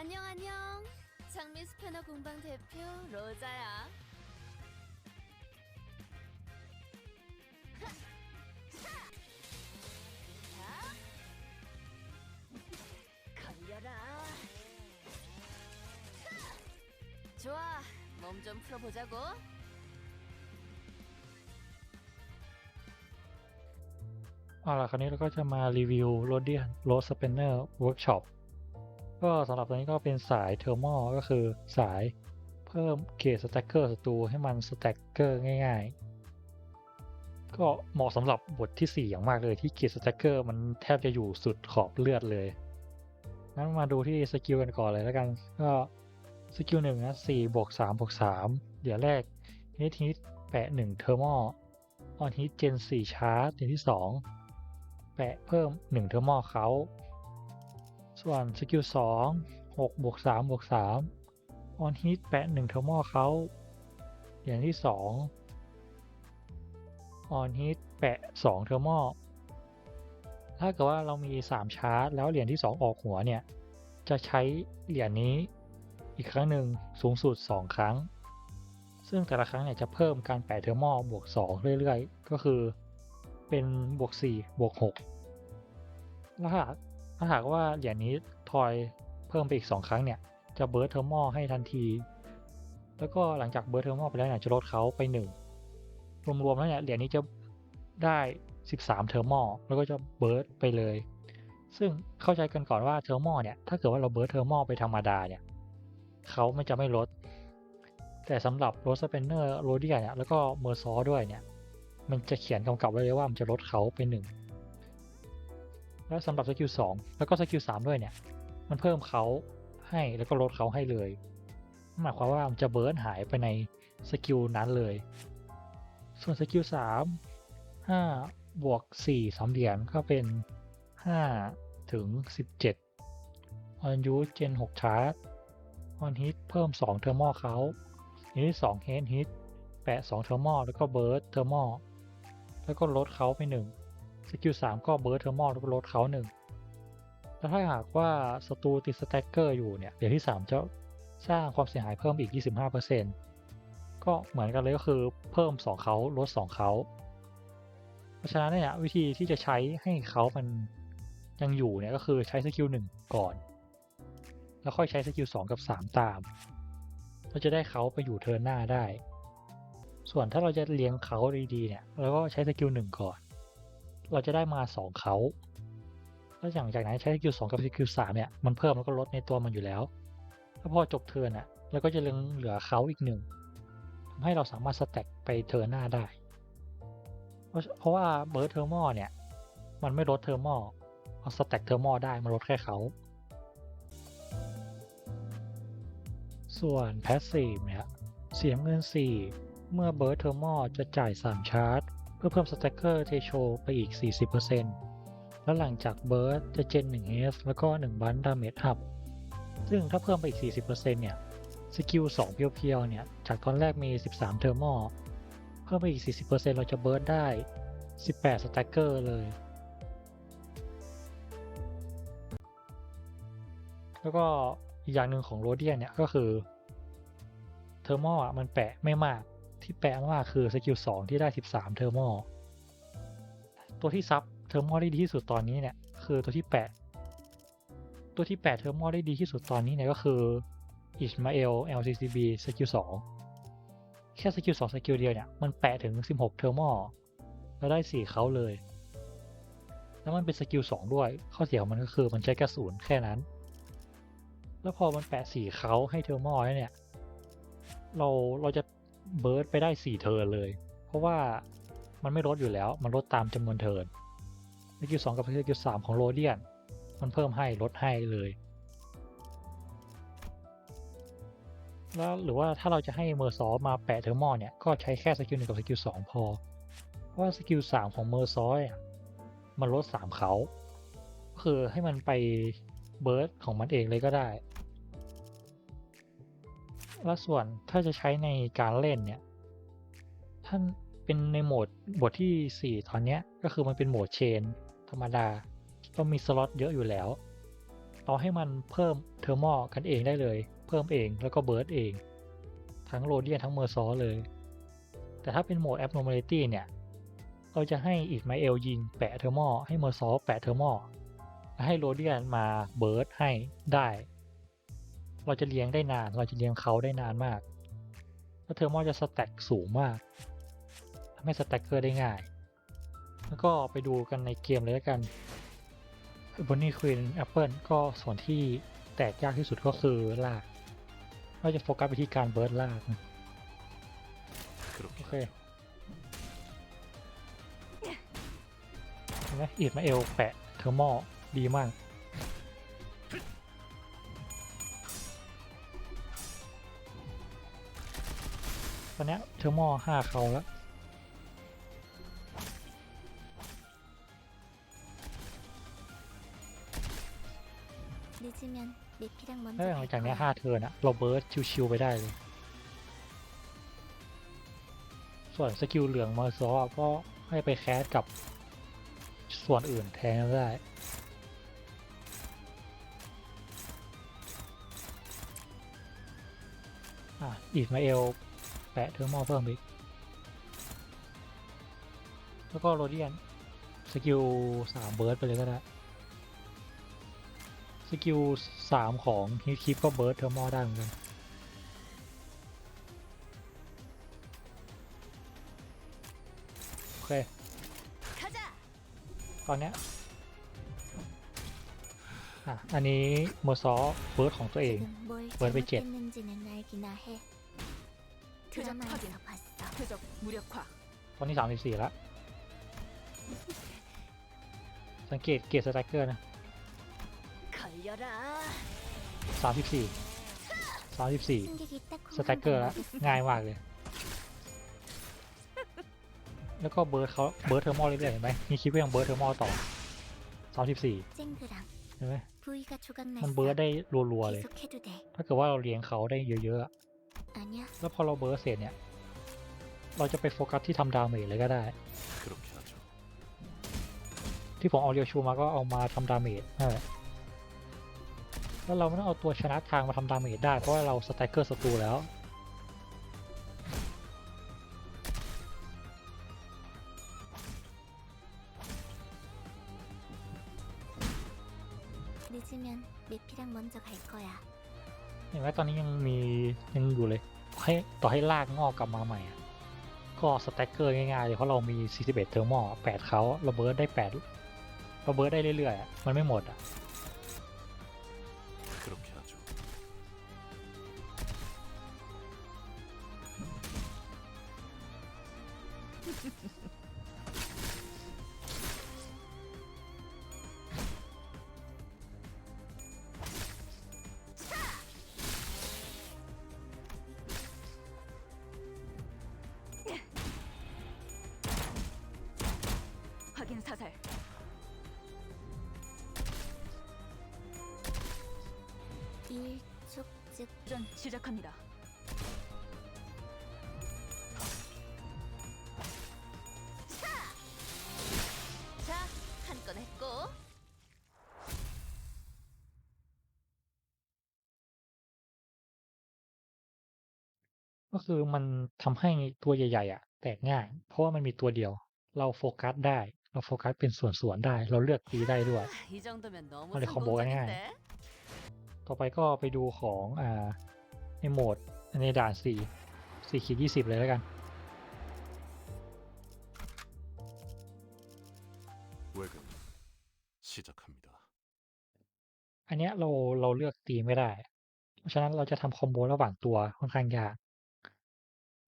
안녕 안녕. 장미 스패너 공방 대표 로자야. 걸려라. 좋아, 몸 좀 풀어보자고. เอาล่ะคราวนี้เราก็จะมารีวิว r o d i a n Road Spanner Workshop ก็ ก็สำหรับตัวนี้ก็เป็นสายเทอร์มอก็คือสายเพิ่มเกจสแต็กเกอร์ศัตรูให้มันสแต็กเกอร์ง่ายๆ ก็เหมาะสำหรับบทที่ 4 อย่างมากเลยที่เกจสแต็กเกอร์มันแทบจะอยู่สุดขอบเลือดเลยงั้นมาดูที่สกิลกันก่อนเลยแล้วกัน ก็สกิลหนึ่งนะ4บวก3บวก3เดี๋ยวแรกฮิตฮิตแปะ1เทอร์มอออนฮิตเจน4ชาร์จเดี๋ยวที่2แปะเพิ่ม1เทอร์มอเขา ส่วนสกิล2 6บวก3บวก3ออนฮิตแปะ1เทอร์มอเขาอย่างที่2ออนฮิตแปะ2เทอร์มอถ้าเกิดว่าเรามี 3 ชาร์จ แล้วเหรียญที่ 2 ออกหัวเนี่ย จะใช้เหรียญนี้อีกครั้งหนึ่งสูงสุด 2 ครั้ง ซึ่งแต่ละครั้งเนี่ยจะเพิ่มการแปะเทอร์มอบวก 2 เรื่อยๆ ก็คือเป็นบวก 4 บวก6แล้ว ถ้าถาหากว่าเหรียญนี้ทอยเพิ่มไปอีก 2 ครั้งเนี่ย จะเบิร์ดเทอร์มอให้ทันที แล้วก็หลังจากเบิร์ดเทอร์มอไปแล้วเนี่ยจะลดเขาไป 1 รวมๆแล้วเนี่ยเหรียญนี้จะได้ 13 เทอร์มอแล้วก็จะเบิร์ดไปเลย ซึ่งเข้าใจกันก่อนว่าเทอร์มอเนี่ยถ้าเกิดว่าเราเบิร์ดเทอร์มอไปธรรมดาเนี่ยเขามันจะไม่ลด แต่สำหรับโรสเปนเนอร์โรเดียเนี่ยแล้วก็เมอร์ซอด้วยเนี่ยมันจะเขียนกำกับไว้เลยว่ามันจะลดเขาไปหนึ่ง แล้วสำหรับสกิลสองแล้วก็สกิลสามด้วยเนี่ย มันเพิ่มเขาให้แล้วก็ลดเขาให้เลย หมายความว่ามันจะเบิร์นหายไปในสกิลนั้นเลย ส่วนสกิลสามห้าบวกสี่สามเหรียญก็เป็นห้าถึงสิบเจ็ดออนยูเจนหกชาร์จออนฮิตเพิ่มสองเทอร์มอเขาอันที่สองเฮดฮิตแปะ 2 เทอร์มอแล้วก็เบิร์ดเทอร์มอแล้วก็ลดเขาไป 1 สกิล3ก็เบิร์ดเทอร์มอลลดเขา1แล้วถ้าหากว่าศัตรูติดสแต็กเกอร์อยู่เนี่ยเดี๋ยวที่ 3 จะสร้างความเสียหายเพิ่มอีก 25%ก็เหมือนกันเลยก็คือเพิ่ม 2 เขาลด 2 เขา เพราะฉะนั้นเนี่ยวิธีที่จะใช้ให้เขามันยังอยู่เนี่ยก็คือใช้สกิล1ก่อน แล้วค่อยใช้สกิล2กับ 3 ตามเราจะได้เขาไปอยู่เทิร์นหน้าได้ ส่วนถ้าเราจะเลี้ยงเขาดีๆเนี่ยเราก็ใช้สกิลหนึ่งก่อน เราจะได้มาสองเขาแล้วหลังจากนั้นใช้สกิลสองกับสกิลสามเนี่ยมันเพิ่มแล้วก็ลดในตัวมันอยู่แล้วแล้วพอจบเทิร์นอะเราก็จะเหลือเขาอีกหนึ่งทำให้เราสามารถสแต็กไปเทิร์นหน้าได้ เพราะเพราะว่าเบิร์ดเทอร์มอเนี่ย มันไม่ลดเทอร์มอพอาสแต็กเทอร์มอได้มันลดแค่เขา ส่วนแพสซีฟเนี่ยเสียเงิน 4 เมื่อเบิร์ดเทอร์มอจะจ่าย 3 ชาร์จ เพื่อเพิ่มสแต็กเกอร์เทโชไปอีก 40%แล้วหลังจากเบิร์ดจะเจน1 S แล้วก็ 1 บันดาเมจอัพซึ่งถ้าเพิ่มไปอีก 40%เนี่ยสกิล2เพียวๆเนี่ยจากตอนแรกมี 13 เทอร์มอเพิ่มไปอีก 40%เราจะเบิร์ดได้ 18 สแต็กเกอร์เลย แล้วก็อีกอย่างหนึ่งของโรเดียนเนี่ยก็คือเทอร์มอลมันแปะไม่มาก ที่แปะมากคือสกิล2ที่ได้ 13 เทอร์มอลตัวที่ซับเทอร์มอลได้ดีที่สุดตอนนี้เนี่ยคือตัวที่แปะตัวที่แปะเทอร์มอลได้ดีที่สุดตอนนี้เนี่ยก็คืออิชมาเอล LCCB สกิล2แค่สกิล2สกิลเดียวเนี่ยมันแปะถึง 16 เทอร์มอลแล้วได้ 4 เขาเลย แล้วมันเป็นสกิล2ด้วย ข้อเสียของมันก็คือมันใช้แค่ศูนแค่นั้น แล้วพอมันแปะสี่เขาให้เทอร์มอลเนี่ยเราเราจะ เบิร์ดไปได้สี่เทิร์นเลย เพราะว่ามันไม่ลดอยู่แล้ว มันลดตามจำนวนเทิร์นสกิลสองกับสกิลสามของโรเดียน มันเพิ่มให้ลดให้เลย แล้วหรือว่าถ้าเราจะให้เมอร์ซอมาแปะเทอร์มอเนี่ย ก็ใช้แค่สกิลหนึ่งกับสกิลสองพอ เพราะว่าสกิลสามของเมอร์ซอเนี่ยมันลดสามเขาก็คือให้มันไปเบิร์ดของมันเองเลยก็ได้ แล้วส่วนถ้าจะใช้ในการเล่นเนี่ยท่านเป็นในโหมดบทที่ 4 ตอนเนี้ยก็คือมันเป็นโหมดเชน ธรรมดาก็มีสล็อตเยอะอยู่แล้ว เราให้มันเพิ่มเทอร์มอกันเองได้เลย เพิ่มเองแล้วก็เบิร์ดเอง ทั้งโรเดียนทั้งเมอร์ซอเลย แต่ถ้าเป็นโหมด abnormality เนี่ย เราจะให้อิสมเอลยิงแปะเทอร์มอให้เมอร์ซอแปะเทอร์มอลให้โรเดียนมาเบิร์ดให้ได้ เราจะเลี้ยงได้นาน เราจะเลี้ยงเขาได้นานมาก แล้วเทอร์มอลจะสแต็กสูงมากทำให้สแต็กเกอร์ได้ง่าย แล้วก็ไปดูกันในเกมเลยแล้วกันบนนี่ควีนแอปเปิลก็ส่วนที่แตกยากที่สุดก็คือลาก เราจะโฟกัสไปที่การเบิร์ดลากโอเคนะอีดมาเอลแปะเทอร์มอลดีมาก อนนี้เทอร์โอห้าเขาแล้วถ้าหลังจากนี้ห้าเทิร์นอะเราเบิร์ดชิวๆไปได้เลย ส่วนสกิลเหลืองมาซอก็ให้ไปแคสกับส่วนอื่นแทนได้อะอีกมาเอล แปะเทอร์โมเพิ่มอีก แล้วก็โรเดียน สกิลสามเบิร์ดไปเลยก็ได้ สกิลสามของฮิตคลิปก็เบิร์ดเทอร์โมได้เหมือนกันโอเค ตอนเนี้ยอะ อันนี้โมซอเบิร์ดของตัวเอง เบิร์ดไปเจ็ด 는지는 알기나 해. 드라마에서 봤어. 표적 무력화 ตอนนี้สามสิบสี่แล้ว สังเกตเกียร์สแต็กเกอร์นะ 걸려라. สามสิบสี่สามสิบสี่ 승객이 딱 สแต็กเกอร์แล้ว ง่ายมากเลย แล้วก็เบิร์ดเขาเบิร์ดเทอร์มอลเรื่อยๆเห็นไหมมีคลิปก็ยังเบิร์ดเทอร์มอลต่อสามสิบสี่ 쨍그랑 เห็นไหม 부위가 조각났어. มันเบิร์ดได้รัวๆเลย 계속해도 돼. ถ้าเกิดว่าเราเลี้ยงเขาได้เยอะๆอะ 아니야. แล้วพอเราเบิร์ดเสร็จเนี่ย เราจะไปโฟกัสที่ทำดาเมจเลยก็ได้ 그렇게 하죠. ที่ผมเอาเรียวชูมาก็เอามาทำดาเมจนั่นแหละแล้วเราไม่ต้องเอาตัวชนะทางมาทำดาเมจได้ เพราะว่าเราสแต็กเกอร์ศัตรูแล้ว 늦으면 리피랑 먼저 갈 거야. เห็นไหมตอนนี้ยังมียังอยู่เลยให้ต่อให้ลากงอกกลับมาใหม่ก็สแต็กเกอร์ง่ายๆเลยเพราะเรามี 41 เทอร์มอ8เขาระเบิดได้8ระเบิดได้เรื่อยๆมันไม่หมดอะ 즉 전 시작합니다. 자, 한 건 했고. ก็คือมันทำให้ตัวใหญ่ๆอ่ะ แตกง่าย เพราะว่ามันมีตัวเดียว เราโฟกัสได้ เราโฟกัสเป็นส่วนๆได้ เราเลือกตีได้ด้วย 이 정도면 너무 빨리 콤보가 성공적인데. ต่อไปก็ไปดูของอ่าในโหมดในด่านสี่สี่ขีดยี่สิบเลยแล้วกัน 외근 시작합니다. อันเนี้ยเราเราเลือกตีไม่ได้ เพราะฉะนั้นเราจะทำคอมโบระหว่างตัวค่อนข้างยาก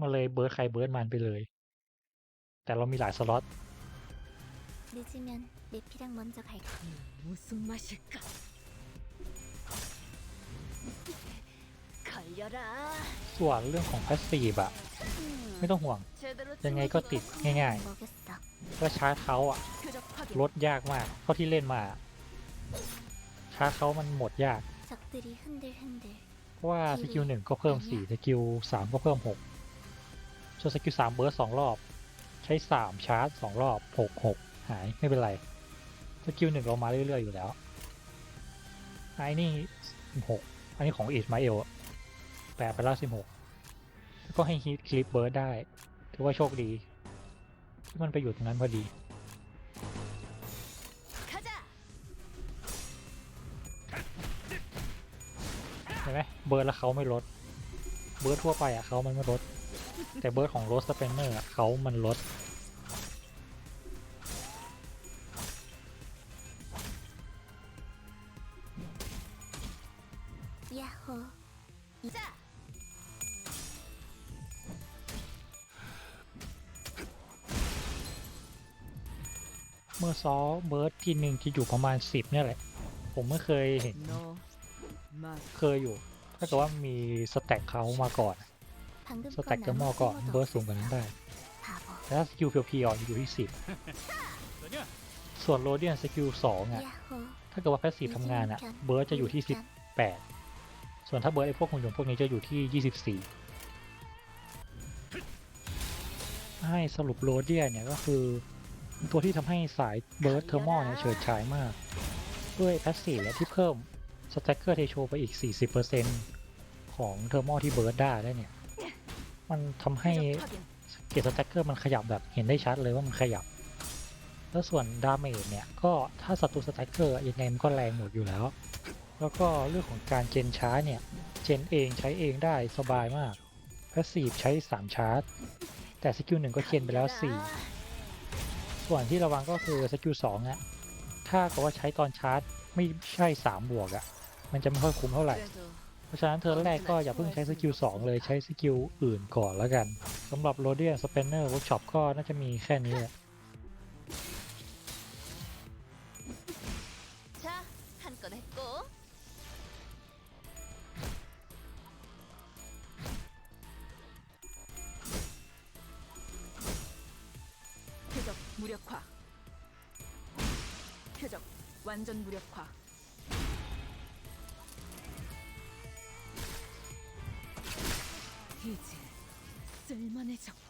มาเลยเบิร์ดใครเบิร์ดมันไปเลย แต่เรามีหลายสล็อต 늦으면 리피랑 먼저 갈 거야. 무슨 맛일까? ส่วนเรื่องของพาสซีฟอะไม่ต้องห่วง ยังไงก็ติดง่ายๆก็ชาร์จเขาอะลดยากมากเท่าที่เล่นมา ชาร์จเขามันหมดยาก เพราะว่าสกิลหนึ่งก็เพิ่มสี่สกิลสามก็เพิ่มหกส่วสกิลสามเบอร์สองรอบ ใช้สามชาร์จสองรอบหกหกหายไม่เป็นไรสกิลหนึ่งเรามาเรื่อยๆอยู่แล้วไอ้นี่หก อันนี้ของอิสมาเอลอะแปะไปแล้วสิบหกแล้วก็ให้ฮิตคลิปเบิร์ดได้ ถือว่าโชคดี ที่มันไปอยู่ตรงนั้นพอดี가자เห็นไหมเบิร์ดแล้วเขาไม่ลด เบิร์ดทั่วไปอะเขามันไม่ลด แต่เบิร์ดของโรสสเปนเนอร์อะเขามันลด ยาโฮจ้เมื่อซอเบิร์ดทีหนึ่ที่อยู่ประมาณสิบเนี่ยแหละ ผมไม่เคยเห็น เคยอยู่ ถ้าเกิดว่ามีสแต็กเขามาก่อน สแต็กระมอก่อนเบิร์ดสูงกว่านั้นได้แต่ถ้าสกิลเพียวๆอยู่ที่สิบส่วนโรเดียนสกิลสอะ ถ้าเกิดว่าแพสซีฟทำงานอะ เบิร์ดจะอยู่ที่สิบแปด ส่วนถ้าเบิร์ดไอพวกหุ่นยนต์พวกนี้จะอยู่ที่ 24 ให้สรุปโรเดียเนี่ยก็คือ ตัวที่ทำให้สายเบิร์ดเทอร์มอลเนี่ยเฉิดฉายมาก ด้วยแพสซีฟและที่เพิ่มสแต็กเกอร์เทโชไปอีก 40%ของเทอร์มอลที่เบิร์ดได้แล้เนี่ย มันทำให้เกตสแต็กเกอร์มันขยับแบบเห็นได้ชัดเลยว่ามันขยับ แล้วส่วนดาเมจเนี่ยก็ถ้าศัตรูสแต็กเกอร์ยังไงมันก็แรงหมดอยู่แล้ว แล้วก็เรื่องของการเจนช้าเนี่ย เจนเองใช้เองได้สบายมากพาสีฟใช้ 3 ชาร์จ แต่สกิลหนึ่งก็เจนไปแล้ว 4 ส่วนที่ระวังก็คือสกิลสองอะถ้าก็ว่าใช้ตอนชาร์จไม่ใช่ 3 บวกอะมันจะไม่ค่อยคุ้มเท่าไหร่ เพราะฉะนั้นเธอแรกก็อย่าเพิ่งใช้สกิล2เลยใช้สกิลอื่นก่อนแล้วกันสำหรับโรเดียนสเปนเนอร์เวิร์กช็อปก็น่าจะมีแค่นี้แหละ 무력화. 표적 완전 무력화. 이제 쓸만해졌군.